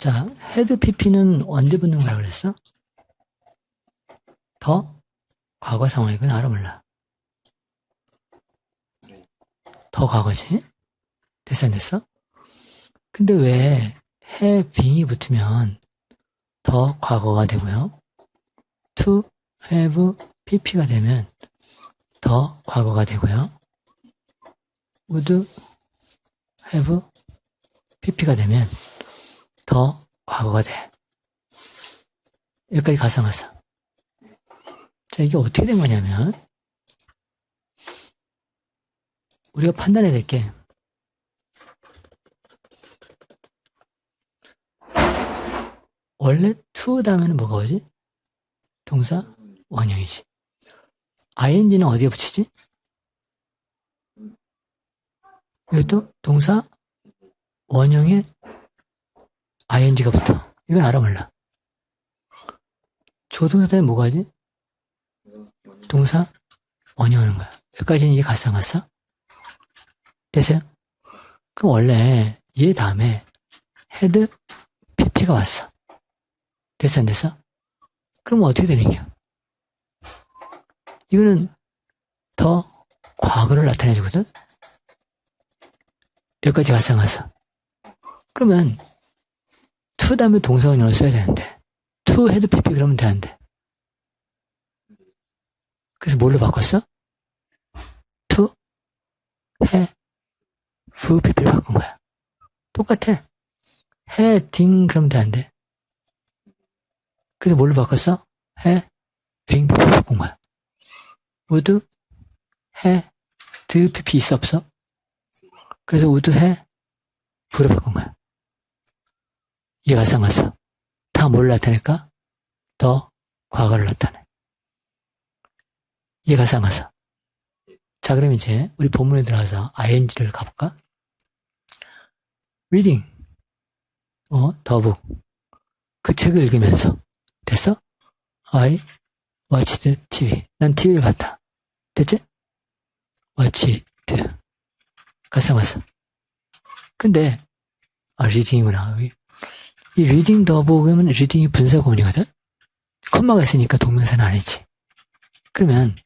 자, 헤드 PP는 언제 붙는 거라 그랬어? 더 과거 상황이건 알아 몰라. 더 과거지? 됐어 안 됐어? 근데 왜 having이 붙으면 더 과거가 되고요. to have pp가 되면 더 과거가 되고요. would have pp가 되면 더 과거가 돼. 여기까지 가상화사. 자, 이게 어떻게 된 거냐면, 우리가 판단해야 될 게, 원래 to 다음에는 뭐가 오지? 동사 원형이지. ing는 어디에 붙이지? 이것도 동사 원형에 ing가 붙어. 이건 알아 몰라. 조동사 다음에 뭐가 하지? 동사 원형 오는 거야. 여기까지는 이해 갔어, 안 갔어? 됐어요? 그럼 원래 얘 다음에 헤드 pp가 왔어. 됐어, 안 됐어? 그럼 어떻게 되는 거야? 이거는 더 과거를 나타내주거든? 여기까지 갔어, 안 갔어? 그러면 to 다음에 동사원형을 써야 되는데 to 헤드 pp 그러면 되는데 그래서 뭘로 바꿨어? to have pp를 바꾼 거야. 똑같아. heading 그러면 되는데 그래서 뭘로 바꿨어? 해, 빙, pp 바꾼 거야. would, 해, 드, pp 있어, 없어? 그래서 would, 해, 부로 바꾼 거야. 이해가 쌍았어. 다뭘 나타낼까? 더 과거를 나타내. 이해가 쌍았어. 자, 그럼 이제 우리 본문에 들어가서 ing를 가볼까? reading, 어, 더북. 그 책을 읽으면서. 됐어? I watched TV. 난 TV를 봤다. 됐지? watched. 가사 맞어. 근데, 아, 리 딩 더보그면 리딩이 분사 구문이거든? 컴마가 있으니까 동명사는 아니지. 그러면,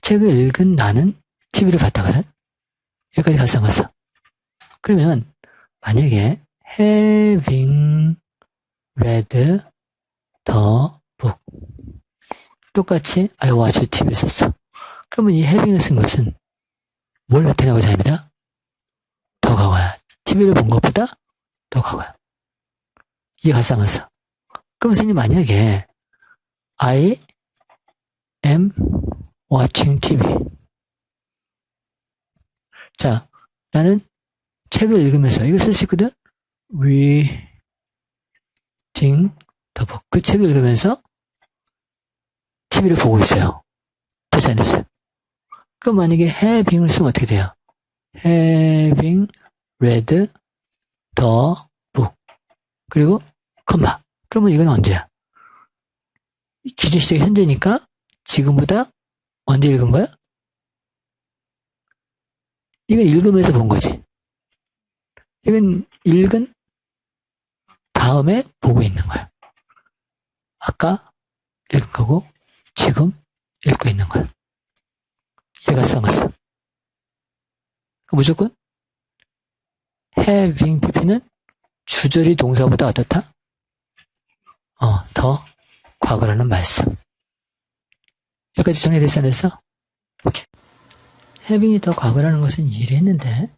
책을 읽은 나는 TV를 봤다거든? 여기까지 가사 맞어. 그러면, 만약에, having read the book. 똑같이 I watch TV를 썼어. 그러면 이 having을 쓴 것은 뭘 나타내고자 합니다? 더 과거야. TV를 본 것보다 더 과거야. 안 갔어? 그럼 선생님 만약에 I am watching TV. 자, 나는 책을 읽으면서 이거 쓸 수 있거든? reading the book. 그 책을 읽으면서 TV를 보고 있어요. 됐어 안 됐어요? 그럼 만약에 having을 쓰면 어떻게 돼요? having read the. 그리고 컴마. 그러면 이건 언제야? 기준 시작 현재니까 지금보다 언제 읽은 거야? 이건 읽으면서 본 거지. 이건 읽은 다음에 보고 있는 거야. 아까 읽은 거고 지금 읽고 있는 거야. 얘가 쌍화사. 무조건 having pp는 주절이 동사보다 어떻다? 어, 더 과거라는 말씀. 여기까지 정리됐어, 안 됐어? 오케이. having이 더 과거라는 것은 이해를 했는데,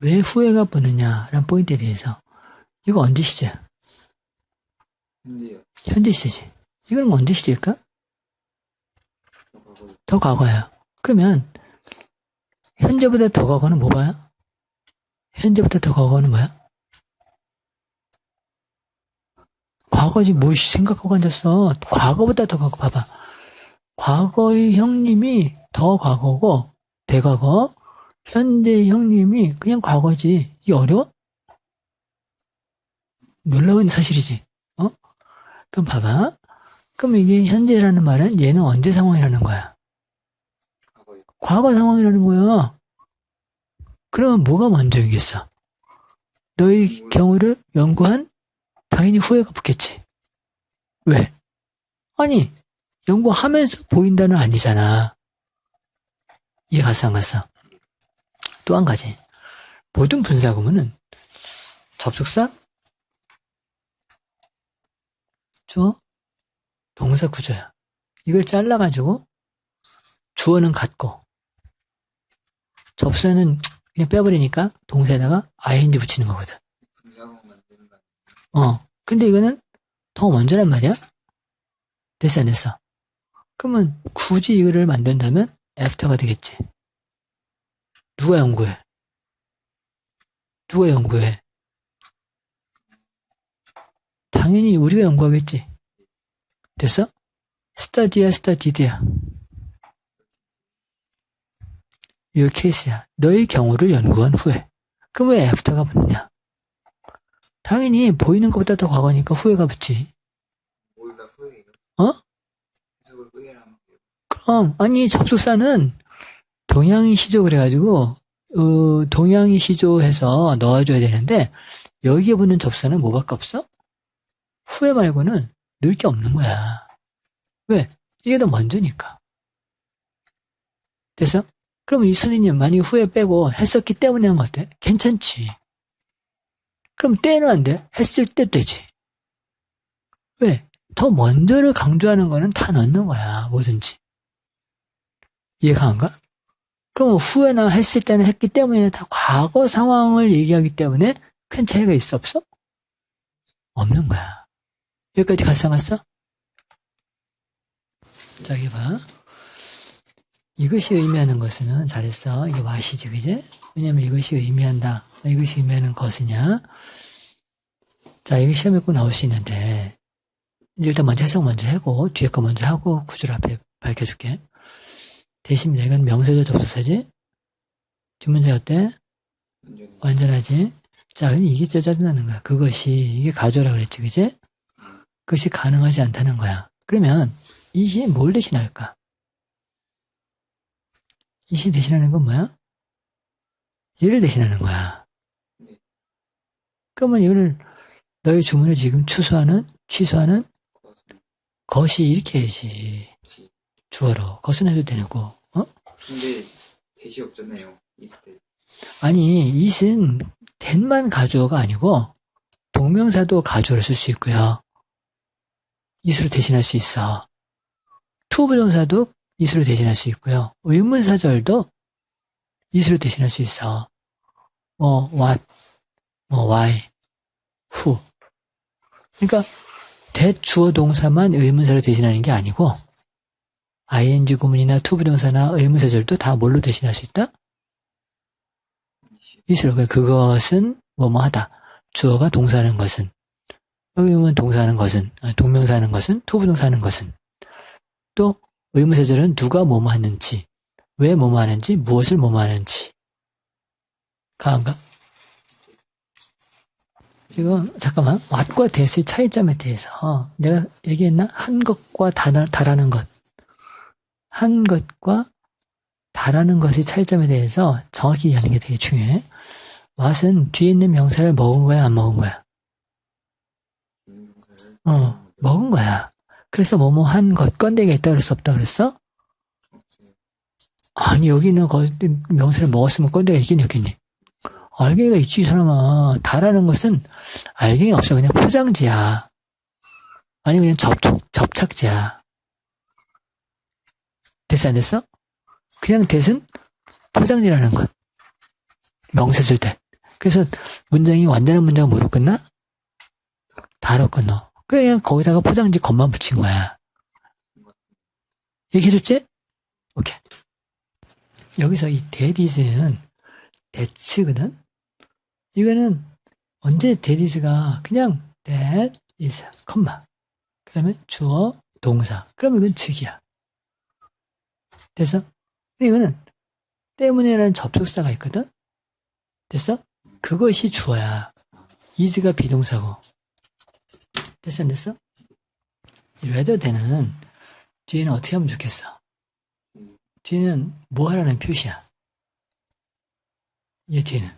왜 후회가 붙느냐라는 포인트에 대해서, 이거 언제 시제? 현재요. 현재 시제지. 이건 언제 시제일까? 더 과거야. 그러면, 현재보다 더 과거는 뭐 봐요? 현재보다 더 과거는 뭐야? 과거지 뭘 생각하고 앉았어. 과거보다 더 과거 봐봐. 과거의 형님이 더 과거고 대과거 현재 형님이 그냥 과거지. 이게 어려워? 놀라운 사실이지. 어? 그럼 봐봐. 그럼 이게 현재라는 말은 얘는 언제 상황이라는 거야? 과거 상황이라는 거야. 그러면 뭐가 먼저이겠어? 너의 경우를 연구한 당연히 후회가 붙겠지. 왜? 아니, 연구하면서 보인다는 아니잖아. 이해 갔어, 안 갔어? 또 한 가지. 모든 분사구문은 접속사, 주어, 동사 구조야. 이걸 잘라가지고 주어는 같고 접사는 그냥 빼버리니까 동사에다가 ing 붙이는 거거든. 어. 근데 이거는 더 먼저란 말이야? 됐어, 안 됐어? 그러면 굳이 이거를 만든다면 after가 되겠지. 누가 연구해? 누가 연구해? 당연히 우리가 연구하겠지. 됐어? 스타디야, 스타디드야. 이 케이스야. 너의 경우를 연구한 후에. 그럼 왜 after가 붙느냐? 당연히 보이는 것보다 더 과거니까 후회가 붙지. 어? 그럼 아니 접속사는 동양이 시조 그래가지고 어, 동양이 시조해서 넣어줘야 되는데 여기에 붙는 접사는 뭐밖에 없어? 후회 말고는 넣을 게 없는 거야. 왜? 이게 더 먼저니까. 됐어? 그러면 이 선생님 만약에 후회 빼고 했었기 때문에 한거 어때? 괜찮지. 그럼 때는 안 돼. 했을 때 되지. 왜? 더 먼저를 강조하는 거는 다 넣는 거야. 뭐든지. 이해가 안 가? 그럼 후회나 했을 때는 했기 때문에 다 과거 상황을 얘기하기 때문에 큰 차이가 있어 없어? 없는 거야. 여기까지 갔어 안 갔어? 자 여기 봐. 이것이 의미하는 것은 잘했어. 이게 와시지 그지? 왜냐면 이것이 의미한다. 이것이 의미하는 것이냐? 자 이거 시험에 꼭 나올 수 있는데 일단 먼저 해석 먼저 하고 뒤에 거 먼저 하고 구절 앞에 밝혀줄게. 대신 내가 명사절 접속사지? 뒷문제 어때? 완전하지? 자, 근데 이게 짜증나는 거야. 그것이, 이게 가져라 그랬지, 그지? 그것이 가능하지 않다는 거야. 그러면, 이시뭘 대신할까? 이시 대신하는 건 뭐야? 얘를 대신하는 거야. 네. 그러면 이거를, 너의 주문을 지금 취소하는, 취소하는 것이 이렇게 해야지. 지. 주어로. 것은 해도 되고, 어? 근데 대시 없잖아요. 이때. 아니, it은 된만 가주어가 아니고 동명사도 가주어를 쓸 수 있고요. it으로 대신할 수 있어. 투부정사도 it으로 대신할 수 있고요. 의문사절도 it으로 대신할 수 있어. 뭐 what, 뭐 why, who. 그러니까 대주어 동사만 의문사로 대신하는 게 아니고 ing 구문이나 투부정사나 의문사절도 다 뭘로 대신할 수 있다? 이슬 그것은 뭐뭐 하다. 주어가 동사하는 것은 여기 보면 동사하는 것은 아, 동명사하는 것은 투부동사하는 것은 또 의문사절은 누가 뭐뭐 하는지 왜 뭐뭐 하는지 무엇을 뭐뭐 하는지 가한가? 지금 잠깐만 what과 that의 차이점에 대해서 내가 얘기했나? 한 것과 다, 다라는 것 한 것과 다라는 것의 차이점에 대해서 정확히 이해하는 게 되게 중요해. 왓은 뒤에 있는 명사를 먹은 거야, 안 먹은 거야? 어, 먹은 거야. 그래서 뭐뭐 한 것, 건데기가 있다 그랬어, 없다 그랬어? 아니, 여기는 거, 명사를 먹었으면 건데기가 있긴 있겠니? 알갱이가 있지, 이 사람아. 다라는 것은 알갱이가 없어. 그냥 포장지야. 아니, 그냥 접촉, 접착제야. 됐어, 안 됐어? 그냥 대은 포장지라는 것. 명사절 때. 그래서 문장이 완전한 문장 뭐로 끝나? 다로 끝나. 그냥 거기다가 포장지 겉만 붙인 거야. 얘기해줬지? 오케이. 여기서 이 데디스는 대치거든? 이거는 언제 데디스가 그냥 that is, 컴마. 그러면 주어, 동사. 그러면 이건 즉이야. 됐어? 이거는 때문에라는 접속사가 있거든? 됐어? 그것이 주어야. is가 비동사고. 됐어, 안 됐어? 이래도 되는 뒤에는 어떻게 하면 좋겠어? 뒤에는 뭐 하라는 표시야? 얘 뒤에는.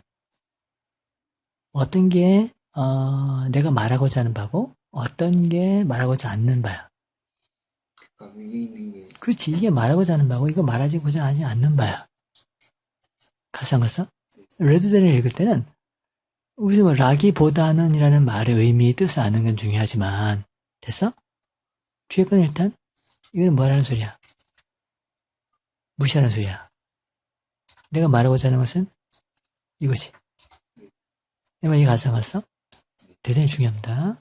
어떤 게 어, 내가 말하고자 하는 바고 어떤 게 말하고자 않는 바야. 그러니까 위에 있는 게 그렇지. 이게 말하고자 하는 바고 이거 말하고자 하지 않는 바야. 안 갔어? 레드데를 읽을 때는 우선 뭐 라기보다는 이라는 말의 의미, 뜻을 아는 건 중요하지만 됐어? 뒤에 건 일단 이거는 뭐라는 소리야? 무시하는 소리야. 내가 말하고자 하는 것은 이거지. 내가 이 가사 봤어? 대단히 중요합니다.